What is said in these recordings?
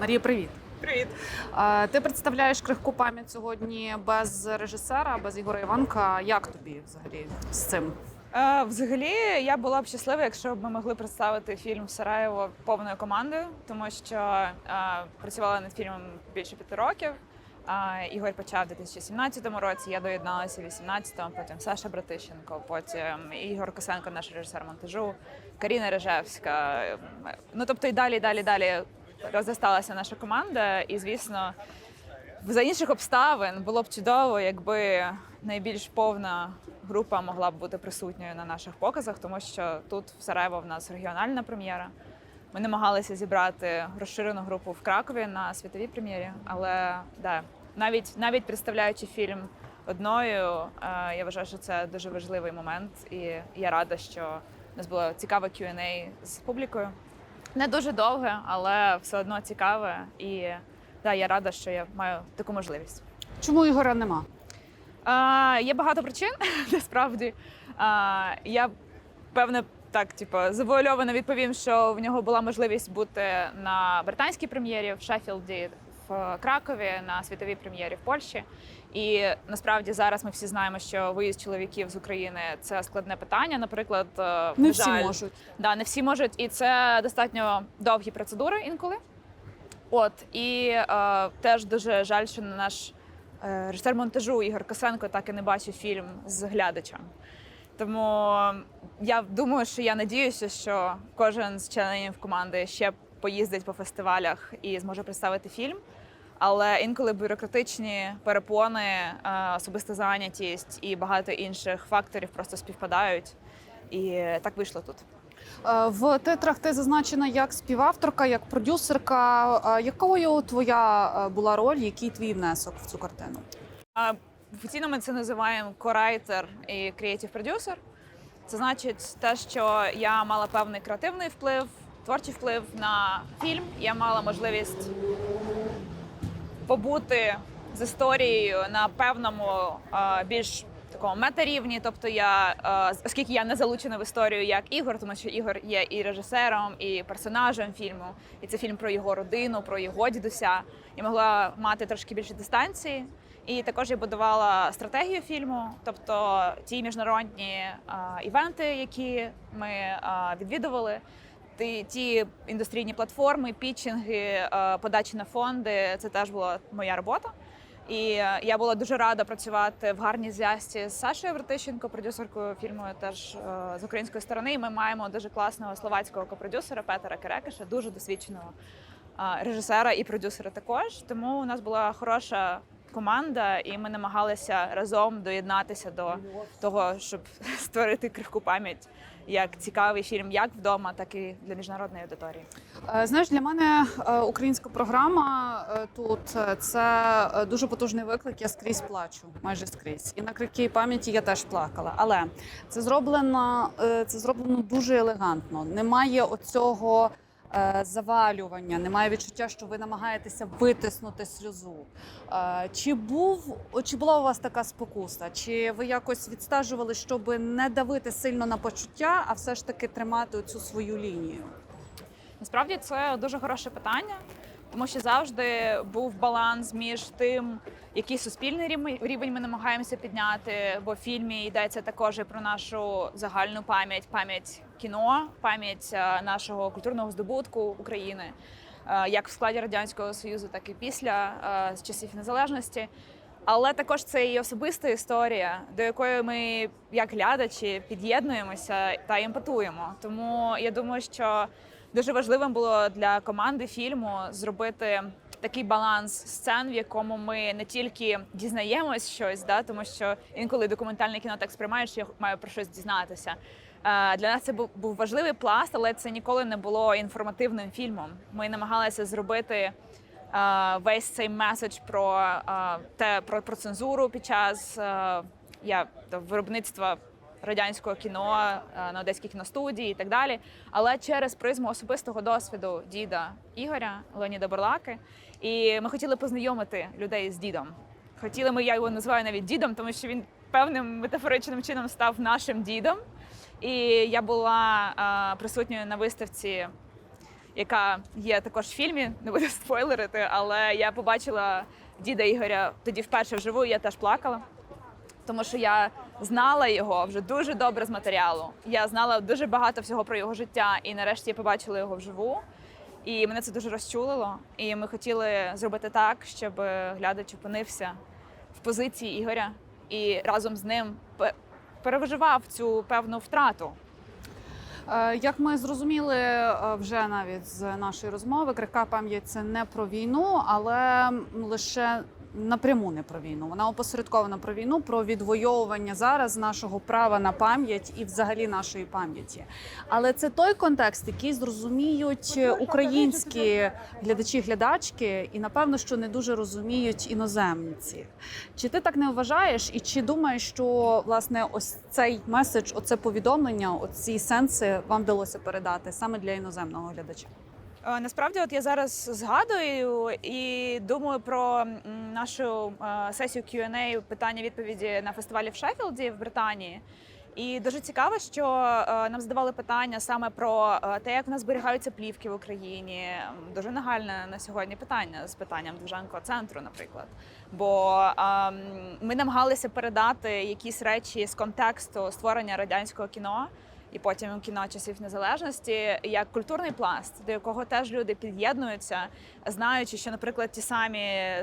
Марія, привіт. Привіт. Ти представляєш крихку пам'ять сьогодні без режисера, без Ігоря Іванка. Як тобі взагалі з цим? Взагалі, я була б щаслива, якщо б ми могли представити фільм Сараєво повною командою, тому що працювала над фільмом більше п'яти років. Ігор почав у 2017 році, я доєдналася у 2018-му, потім Саша Братищенко, потім Ігор Косенко, наш режисер монтажу, Каріна Режевська. Ну тобто і далі, далі, далі розросталася наша команда. І звісно, за інших обставин було б чудово, якби найбільш повна група могла б бути присутньою на наших показах, тому що тут в Сараєво в нас регіональна прем'єра. Ми намагалися зібрати розширену групу в Кракові на світовій прем'єрі, але да, навіть навіть представляючи фільм одною, е, я вважаю, що це дуже важливий момент, і я рада, що у нас було цікаве Q&A з публікою. Не дуже довге, але все одно цікаве. І да, я рада, що я маю таку можливість. Чому Ігора нема? А, є багато причин, насправді. А, я певне так, типу, завуальовано відповім, що в нього була можливість бути на британській прем'єрі в Шеффілді, в Кракові, на світовій прем'єрі в Польщі. І насправді зараз ми всі знаємо, що виїзд чоловіків з України це складне питання. Наприклад, е, Не на всі жаль, можуть. Да, не всі можуть, і це достатньо довгі процедури інколи. От і е, теж дуже жаль, що наш е, режисер монтажу Ігор Косенко так і не бачив фільм з глядачем. Тому я думаю, що я надіюся, що кожен з членів команди ще поїздить по фестивалях і зможе представити фільм. Але інколи бюрократичні перепони, е, особиста зайнятість і багато інших факторів просто співпадають. І так вийшло тут. Е, В титрах ти зазначена як співавторка, як продюсерка. Е, Якою твоя була роль, який твій внесок в цю картину? Офіційно ми це називаємо корайтер і креатив продюсер. Це значить те, що я мала певний креативний вплив, творчий вплив на фільм. Я мала можливість побути з історією на певному більш такому метарівні. Тобто я, а, оскільки я не залучена в історію як Ігор, тому що Ігор є і режисером, і персонажем фільму, і це фільм про його родину, про його дідуся. Я могла мати трошки більше дистанції. І також я будувала стратегію фільму, тобто ті міжнародні а, івенти, які ми а, відвідували, ті, ті індустрійні платформи, пітчинги, подачі на фонди це теж була моя робота. І е, я була дуже рада працювати в гарній зв'язці з Сашою Вертищенко, продюсеркою фільму, теж е, з української сторони. І ми маємо дуже класного словацького копродюсера Петера Керекеша, дуже досвідченого е, режисера і продюсера також. Тому у нас була хороша команда, і ми намагалися разом доєднатися до того, щоб створити крихку пам'ять як цікавий фільм, як вдома, так і для міжнародної аудиторії. Е, Знаєш, для мене е, українська програма е, тут це дуже потужний виклик. Я скрізь плачу, майже скрізь. І на крихкій пам'яті я теж плакала. Але це зроблено, це зроблено дуже елегантно. Немає оцього. Е, Завалювання, немає відчуття, що ви намагаєтеся витиснути сльозу. Е, Чи був чи була у вас така спокуса? Чи ви якось відстежували, щоб не давити сильно на почуття, а все ж таки тримати цю свою лінію? Насправді це дуже хороше питання, тому що завжди був баланс між тим, який суспільний рівень- ми намагаємося підняти. Бо в фільмі йдеться також і про нашу загальну пам'ять, пам'ять кіно, пам'ять е, нашого культурного здобутку України, е, як в складі радянського союзу, так і після е, з часів незалежності. Але також це і особиста історія, до якої ми, як глядачі, під'єднуємося та емпатуємо. Тому я думаю, що дуже важливим було для команди фільму зробити такий баланс сцен, в якому ми не тільки дізнаємось щось, да, тому що інколи документальне кіно так сприймає, що я маю про щось дізнатися. Е, Для нас це був важливий пласт, але це ніколи не було інформативним фільмом. Ми намагалися зробити е, весь цей меседж про е, те про, про цензуру під час я, виробництва радянського кіно е, на одеській кіностудії і так далі. Але через призму особистого досвіду діда Ігоря Леоніда Бурлаки. І ми хотіли познайомити людей з дідом. Хотіли ми, я його називаю навіть дідом, тому що він певним метафоричним чином став нашим дідом. І я була е, присутньою на виставці яка є також в фільмі, не буду спойлерити, але я побачила діда Ігоря тоді вперше вживу, і я теж плакала. Тому що я знала його вже дуже добре з матеріалу. Я знала дуже багато всього про його життя, і нарешті я побачила його вживу. І мене це дуже розчулило. І ми хотіли зробити так, щоб глядач опинився в позиції Ігоря і разом з ним пе- переживав цю певну втрату. Е, Як ми зрозуміли е, вже навіть з нашої розмови, крихка пам'ять це не про війну, але лише напряму не про війну. Вона опосередкована про війну, про відвоювання зараз нашого права на пам'ять і взагалі нашої пам'яті. Але це той контекст, який зрозуміють українські глядачі, глядачки, і напевно, що не дуже розуміють іноземці. Чи ти так не вважаєш, і чи думаєш, що власне ось цей меседж, оце повідомлення, оці сенси вам вдалося передати саме для іноземного глядача? Е, Насправді, от я зараз згадую і думаю про нашу е, сесію Q&A, питання-відповіді на фестивалі в Шеффілді в Британії. І дуже цікаво, що е, нам задавали питання саме про те, як в нас зберігаються плівки в Україні. Дуже нагальне на сьогодні питання з питанням Довженко центру, наприклад. Бо ем, ми намагалися передати якісь речі з контексту створення радянського кіно і потім кіно часів незалежності як культурний пласт, до якого теж люди під'єднуються, знаючи, що, наприклад, ті самі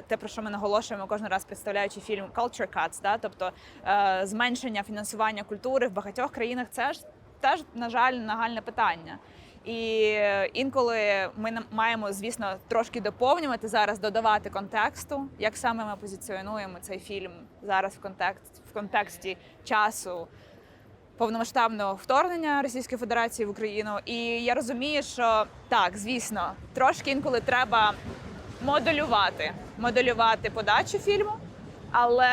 те, про що ми наголошуємо кожен раз представляючи фільм Culture Cuts, да, тобто е, зменшення фінансування культури в багатьох країнах, це ж теж, на жаль, нагальне питання. І інколи ми маємо, звісно, трошки доповнювати зараз, додавати контексту, як саме ми позиціонуємо цей фільм зараз в контекст в контексті часу повномасштабного вторгнення Російської Федерації в Україну. І я розумію, що так, звісно, трошки інколи треба моделювати, моделювати подачу фільму. Але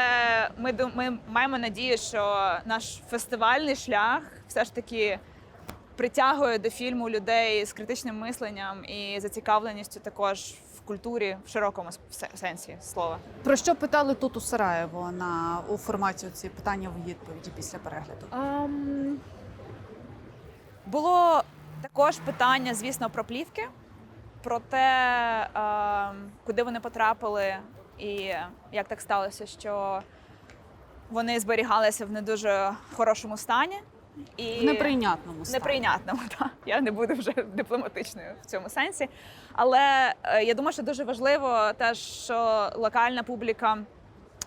ми, ми маємо надію, що наш фестивальний шлях все ж таки притягує до фільму людей з критичним мисленням і зацікавленістю також в культурі в широкому сенсі слова. Про що питали тут у Сараєво на у форматі ці питання в відповіді після перегляду? Ем, було також питання, звісно, про плівки, про те, куди вони потрапили, і як так сталося, що вони зберігалися в не дуже хорошому стані. І В неприйнятному стані. неприйнятному. Так. Я не буду вже дипломатичною в цьому сенсі. Але е, я думаю, що дуже важливо теж, що локальна публіка.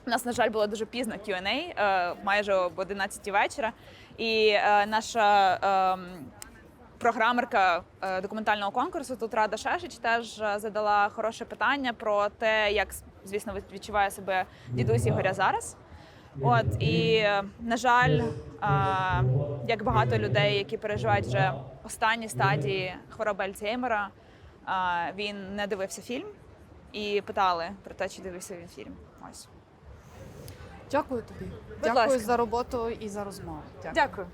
У нас, на жаль, було дуже пізно Q&A, е, майже об 11 вечора. І е, наша ем, програмерка документального конкурсу тут Рада Шешич теж задала хороше питання про те, як звісно відчуває себе дідусь Ігоря зараз. От і на жаль, як багато людей, які переживають вже останні стадії хвороби Альцгеймера, він не дивився фільм і питали про те, чи дивився він фільм. Ось Дякую тобі. Будь Дякую ласка. за роботу і за розмову. Дякую. дякую.